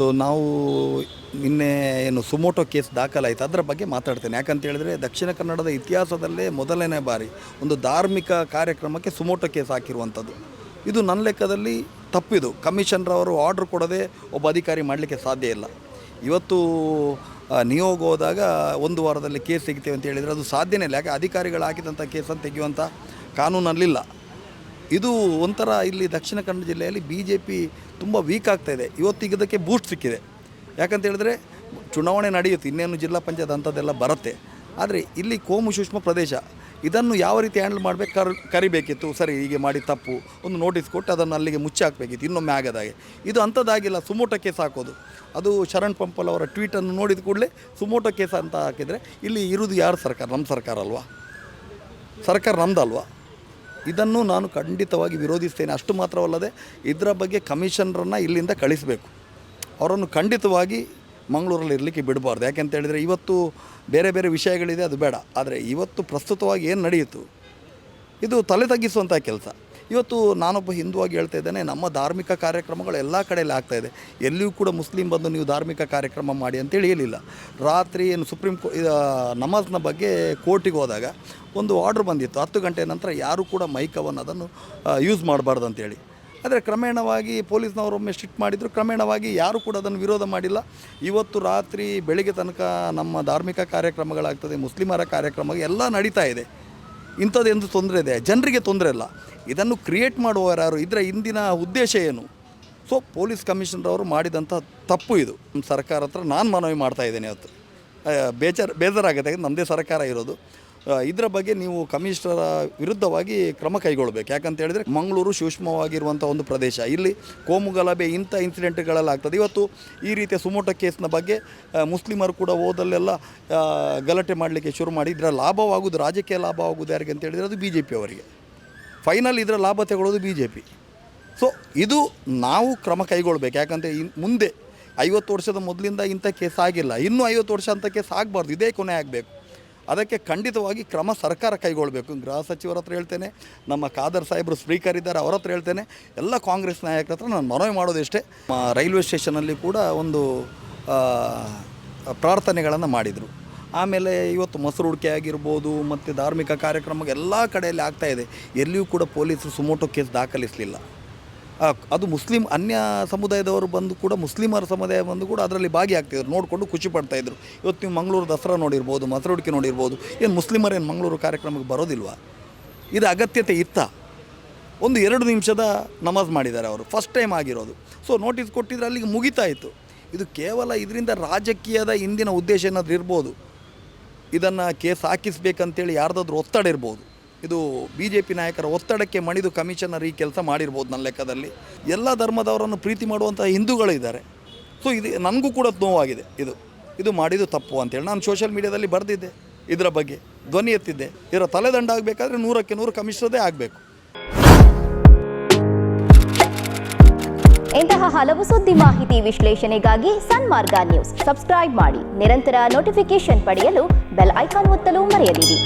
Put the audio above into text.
So ನಾವು ನಿನ್ನೆ ಏನು ಸುಮೋಟೋ ಕೇಸ್ ದಾಖಲಾಯಿತು. ಅದರ ಬಗ್ಗೆ ಮಾತಾಡ್ತೇನೆ. ಯಾಕಂತ ಹೇಳಿದ್ರೆ ದಕ್ಷಿಣ ಕನ್ನಡದ ಇತಿಹಾಸದಲ್ಲೇ ಮೊದಲನೇ ಬಾರಿ ಒಂದು ಧಾರ್ಮಿಕ ಕಾರ್ಯಕ್ರಮಕ್ಕೆ ಸುಮೋಟೋ ಕೇಸ್ ಹಾಕಿರುವಂಥದ್ದು. ಇದು ನನ್ನ ಲೆಕ್ಕದಲ್ಲಿ ತಪ್ಪಿದು. ಕಮಿಷನ್ರವರು ಆರ್ಡ್ರ್ ಕೊಡದೆ ಒಬ್ಬ ಅಧಿಕಾರಿ ಮಾಡಲಿಕ್ಕೆ ಸಾಧ್ಯ ಇಲ್ಲ. ಇವತ್ತು ನಿಯೋಗ ಹೋದಾಗ ಒಂದು ವಾರದಲ್ಲಿ ಕೇಸ್ ತೆಗಿತೇವೆ ಅಂತ ಹೇಳಿದರೆ ಅದು ಸಾಧ್ಯನೇ ಇಲ್ಲ. ಯಾಕೆ? ಅಧಿಕಾರಿಗಳು ಹಾಕಿದಂಥ ಕೇಸನ್ನು ತೆಗೆಯುವಂಥ ಕಾನೂನಲ್ಲಿಲ್ಲ. ಇದು ಒಂಥರ ಇಲ್ಲಿ ದಕ್ಷಿಣ ಕನ್ನಡ ಜಿಲ್ಲೆಯಲ್ಲಿ ಬಿ ಜೆ ಪಿ ತುಂಬ ವೀಕ್ ಆಗ್ತಾ ಇದೆ. ಇವತ್ತಿಗೆ ಇದಕ್ಕೆ ಬೂಸ್ಟ್ ಸಿಕ್ಕಿದೆ. ಯಾಕಂತ ಹೇಳಿದ್ರೆ ಚುನಾವಣೆ ನಡೆಯುತ್ತೆ, ಇನ್ನೇನು ಜಿಲ್ಲಾ ಪಂಚಾಯತ್ ಅಂಥದ್ದೆಲ್ಲ ಬರುತ್ತೆ. ಆದರೆ ಇಲ್ಲಿ ಕೋಮು ಸೂಕ್ಷ್ಮ ಪ್ರದೇಶ, ಇದನ್ನು ಯಾವ ರೀತಿ ಹ್ಯಾಂಡಲ್ ಮಾಡಬೇಕು, ಕರ್, ಕರಿಬೇಕಿತ್ತು, ಸರಿ ಹೀಗೆ ಮಾಡಿ ತಪ್ಪು, ಒಂದು ನೋಟಿಸ್ ಕೊಟ್ಟು ಅದನ್ನು ಅಲ್ಲಿಗೆ ಮುಚ್ಚಿ ಹಾಕಬೇಕಿತ್ತು, ಇನ್ನೊಮ್ಮೆ ಆಗದಾಗೆ. ಇದು ಅಂಥದ್ದಾಗಿಲ್ಲ, ಸುಮೋಟ ಕೇಸ್ ಹಾಕೋದು. ಅದು ಶರಣ್ ಪಂಪಲ್ ಅವರ ಟ್ವೀಟನ್ನು ನೋಡಿದ ಕೂಡಲೇ ಸುಮೋಟ ಕೇಸ್ ಅಂತ ಹಾಕಿದರೆ ಇಲ್ಲಿ ಇರುವುದು ಯಾರು ಸರ್ಕಾರ? ನಮ್ಮ ಸರ್ಕಾರ ಅಲ್ವಾ? ಸರ್ಕಾರ ನಮ್ಮದಲ್ವಾ ಇದನ್ನು ನಾನು ಖಂಡಿತವಾಗಿ ವಿರೋಧಿಸ್ತೇನೆ. ಅಷ್ಟು ಮಾತ್ರವಲ್ಲದೆ ಇದರ ಬಗ್ಗೆ ಕಮಿಷನರನ್ನು ಇಲ್ಲಿಂದ ಕಳಿಸಬೇಕು. ಅವರನ್ನು ಖಂಡಿತವಾಗಿ ಮಂಗಳೂರಲ್ಲಿ ಇರಲಿಕ್ಕೆ ಬಿಡಬಾರ್ದು. ಯಾಕೆಂತ ಹೇಳಿದರೆ ಇವತ್ತು ಬೇರೆ ಬೇರೆ ವಿಷಯಗಳಿದೆ, ಅದು ಬೇಡ. ಆದರೆ ಇವತ್ತು ಪ್ರಸ್ತುತವಾಗಿ ಏನು ನಡೆಯಿತು? ಇದು ತಲೆ ತಗ್ಗಿಸುವಂಥ ಕೆಲಸ. ಇವತ್ತು ನಾನೊಬ್ಬ ಹಿಂದುವಾಗಿ ಹೇಳ್ತಾ ಇದ್ದೇನೆ, ನಮ್ಮ ಧಾರ್ಮಿಕ ಕಾರ್ಯಕ್ರಮಗಳು ಎಲ್ಲ ಕಡೆಯಲ್ಲಿ ಇದೆ. ಎಲ್ಲಿಯೂ ಕೂಡ ಮುಸ್ಲಿಂ ಬಂದು ನೀವು ಧಾರ್ಮಿಕ ಕಾರ್ಯಕ್ರಮ ಮಾಡಿ ಅಂತ ಹೇಳಿಲ್ಲ ರಾತ್ರಿ ಏನು ಸುಪ್ರೀಂ ಕೋ ನಮಾಜ್ನ ಬಗ್ಗೆ ಕೋರ್ಟಿಗೆ ಹೋದಾಗ ಒಂದು ಆರ್ಡ್ರ್ ಬಂದಿತ್ತು. ಹತ್ತು ಗಂಟೆ ನಂತರ ಯಾರೂ ಕೂಡ ಮೈಕವನ್ನು ಅದನ್ನು ಯೂಸ್ ಮಾಡಬಾರ್ದು ಅಂತೇಳಿ ಆದರೆ ಕ್ರಮೇಣವಾಗಿ ಪೊಲೀಸ್ನವರು ಒಮ್ಮೆ ಸ್ಟ್ರಿಕ್ಟ್ ಮಾಡಿದರು. ಕ್ರಮೇಣವಾಗಿ ಯಾರೂ ಕೂಡ ಅದನ್ನು ವಿರೋಧ ಮಾಡಿಲ್ಲ. ಇವತ್ತು ರಾತ್ರಿ ಬೆಳಿಗ್ಗೆ ತನಕ ನಮ್ಮ ಧಾರ್ಮಿಕ ಕಾರ್ಯಕ್ರಮಗಳಾಗ್ತದೆ, ಮುಸ್ಲಿಮರ ಕಾರ್ಯಕ್ರಮ ಎಲ್ಲ ನಡೀತಾ ಇದೆ. ಇಂಥದ್ದೆಂದು ತೊಂದರೆ ಇದೆ. ಜನರಿಗೆ ತೊಂದರೆ ಇಲ್ಲ ಇದನ್ನು ಕ್ರಿಯೇಟ್ ಮಾಡುವವರು ಯಾರು ಇದರ ಹಿಂದಿನ ಉದ್ದೇಶ ಏನು? ಸೊ ಪೊಲೀಸ್ ಕಮಿಷನರ್ ಅವರು ಮಾಡಿದಂಥ ತಪ್ಪು ಇದು. ನಮ್ಮ ಸರ್ಕಾರ ಹತ್ರ ನಾನು ಮನವಿ ಮಾಡ್ತಾ ಇದ್ದೇನೆ ಇವತ್ತು. ಬೇಜಾರ್ ಬೇಜಾರು ಬೇಜಾರಾಗುತ್ತೆ ನಮ್ಮದೇ ಸರ್ಕಾರ ಇರೋದು. ಇದರ ಬಗ್ಗೆ ನೀವು ಕಮಿಷನರ ವಿರುದ್ಧವಾಗಿ ಕ್ರಮ ಕೈಗೊಳ್ಳಬೇಕು ಯಾಕಂತ ಹೇಳಿದರೆ ಮಂಗಳೂರು ಸೂಕ್ಷ್ಮವಾಗಿರುವಂಥ ಒಂದು ಪ್ರದೇಶ. ಇಲ್ಲಿ ಕೋಮು ಗಲಭೆ ಇಂಥ ಇನ್ಸಿಡೆಂಟ್ಗಳೆಲ್ಲ ಆಗ್ತದೆ. ಇವತ್ತು ಈ ರೀತಿಯ ಸುಮೋಟ ಕೇಸ್ನ ಬಗ್ಗೆ ಮುಸ್ಲಿಮರು ಕೂಡ ಹೋದಲ್ಲೆಲ್ಲ ಆ, ಗಲಾಟೆ ಮಾಡಲಿಕ್ಕೆ ಶುರು ಮಾಡಿ ಇದರ ಲಾಭವಾಗುವುದು ರಾಜಕೀಯ ಲಾಭವಾಗುವುದು ಯಾರಿಗೆ ಅಂತ ಹೇಳಿದರೆ ಅದು ಬಿ ಜೆ ಪಿ ಅವರಿಗೆ. ಫೈನಲ್ ಇದರ ಲಾಭ ತಗೊಳ್ಳೋದು ಬಿ ಜೆ ಪಿ ಸೊ ಇದು ನಾವು ಕ್ರಮ ಕೈಗೊಳ್ಬೇಕು. ಯಾಕಂದರೆ ಮುಂದೆ ಐವತ್ತು ವರ್ಷದ ಮೊದಲಿಂದ ಇಂಥ ಕೇಸ್ ಆಗಿಲ್ಲ. ಇನ್ನೂ ಐವತ್ತು ವರ್ಷ ಅಂತ ಕೇಸ್ ಆಗಬಾರ್ದು. ಇದೇ ಕೊನೆ ಆಗಬೇಕು. ಅದಕ್ಕೆ ಖಂಡಿತವಾಗಿ ಕ್ರಮ ಸರ್ಕಾರ ಕೈಗೊಳ್ಳಬೇಕು ಗೃಹ ಸಚಿವರ ಹತ್ರ ಹೇಳ್ತೇನೆ, ನಮ್ಮ ಖಾದರ್ ಸಾಹೇಬರು ಸ್ಪೀಕರ್ ಇದ್ದಾರೆ, ಅವರ ಹತ್ರ ಹೇಳ್ತೇನೆ. ಎಲ್ಲ ಕಾಂಗ್ರೆಸ್ ನಾಯಕರ ಹತ್ರ ನಾನು ಮನವಿ ಮಾಡೋದಿಷ್ಟೇ. ರೈಲ್ವೆ ಸ್ಟೇಷನಲ್ಲಿ ಕೂಡ ಒಂದು ಪ್ರಾರ್ಥನೆಗಳನ್ನು ಮಾಡಿದರು. ಆಮೇಲೆ ಇವತ್ತು ಮೊಸರು ಹುಡಿಕೆ ಆಗಿರ್ಬೋದು, ಮತ್ತು ಧಾರ್ಮಿಕ ಕಾರ್ಯಕ್ರಮ ಎಲ್ಲ ಕಡೆಯಲ್ಲಿ ಆಗ್ತಾಯಿದೆ ಎಲ್ಲಿಯೂ ಕೂಡ ಪೊಲೀಸರು ಸುಮೋಟೋ ಕೇಸ್ ದಾಖಲಿಸಲಿಲ್ಲ. ಅದು ಮುಸ್ಲಿಂ ಅನ್ಯ ಸಮುದಾಯದವರು ಬಂದು ಕೂಡ ಮುಸ್ಲಿಮರ ಸಮುದಾಯ ಬಂದು ಕೂಡ ಅದರಲ್ಲಿ ಭಾಗಿಯಾಗ್ತಿದ್ರು. ನೋಡಿಕೊಂಡು ಖುಷಿ ಪಡ್ತಾಯಿದ್ರು ಇವತ್ತು ನೀವು ಮಂಗಳೂರು ದಸರಾ ನೋಡಿರ್ಬೋದು ಮಸರಡಿಕೆ ನೋಡಿರ್ಬೋದು. ಏನು ಮುಸ್ಲಿಮರೇನು ಮಂಗಳೂರು ಕಾರ್ಯಕ್ರಮಕ್ಕೆ ಬರೋದಿಲ್ವಾ? ಇದು ಅಗತ್ಯತೆ ಇತ್ತ? ಒಂದು ಎರಡು ನಿಮಿಷದ ನಮಾಜ್ ಮಾಡಿದ್ದಾರೆ ಅವರು. ಫಸ್ಟ್ ಟೈಮ್ ಆಗಿರೋದು. ಸೊ ನೋಟಿಸ್ ಕೊಟ್ಟಿದ್ರೆ ಅಲ್ಲಿಗೆ ಮುಗಿತಾ ಇತ್ತು. ಇದು ಕೇವಲ ಇದರಿಂದ ರಾಜಕೀಯದ ಹಿಂದಿನ ಉದ್ದೇಶ ಏನಾದರೂ ಇರ್ಬೋದು? ಇದನ್ನು ಕೇಸ್ ಹಾಕಿಸ್ಬೇಕಂತೇಳಿ ಯಾರ್ದಾದ್ರೂ ಒತ್ತಡ ಇರ್ಬೋದು? ಇದು ಬಿ ಜೆ ಪಿ ನಾಯಕರ ಒತ್ತಡಕ್ಕೆ ಮಣಿದು ಕಮಿಷನರ್ ಈ ಕೆಲಸ ಮಾಡಿರ್ಬೋದು ನನ್ನ ಲೆಕ್ಕದಲ್ಲಿ. ಎಲ್ಲ ಧರ್ಮದವರನ್ನು ಪ್ರೀತಿ ಮಾಡುವಂಥ ಹಿಂದೂಗಳಿದ್ದಾರೆ. ಸೊ ಇದು ನನಗೂ ಕೂಡ ನೋವಾಗಿದೆ ಇದು. ಇದು ಮಾಡಿದ್ದು ತಪ್ಪು ಅಂತೇಳಿ ನಾನು ಸೋಷಿಯಲ್ ಮೀಡಿಯಾದಲ್ಲಿ ಬರೆದಿದ್ದೆ. ಇದರ ಬಗ್ಗೆ ಧ್ವನಿ ಎತ್ತಿದ್ದೆ. ಇದರ ತಲೆದಂಡ ಆಗಬೇಕಾದ್ರೆ ನೂರಕ್ಕೆ ನೂರು ಕಮಿಷನರ್ದೇ ಆಗಬೇಕು. ಇಂತಹ ಹಲವು ಸುದ್ದಿ ಮಾಹಿತಿ ವಿಶ್ಲೇಷಣೆಗಾಗಿ ಸನ್ಮಾರ್ಗ ನ್ಯೂಸ್. ಸಬ್ಸ್ಕ್ರೈಬ್ ಮಾಡಿ. ನಿರಂತರ ನೋಟಿಫಿಕೇಶನ್ ಪಡೆಯಲು ಬೆಲ್ ಐಕಾನ್ ಒತ್ತಲು ಮರೆಯದಿರಿ.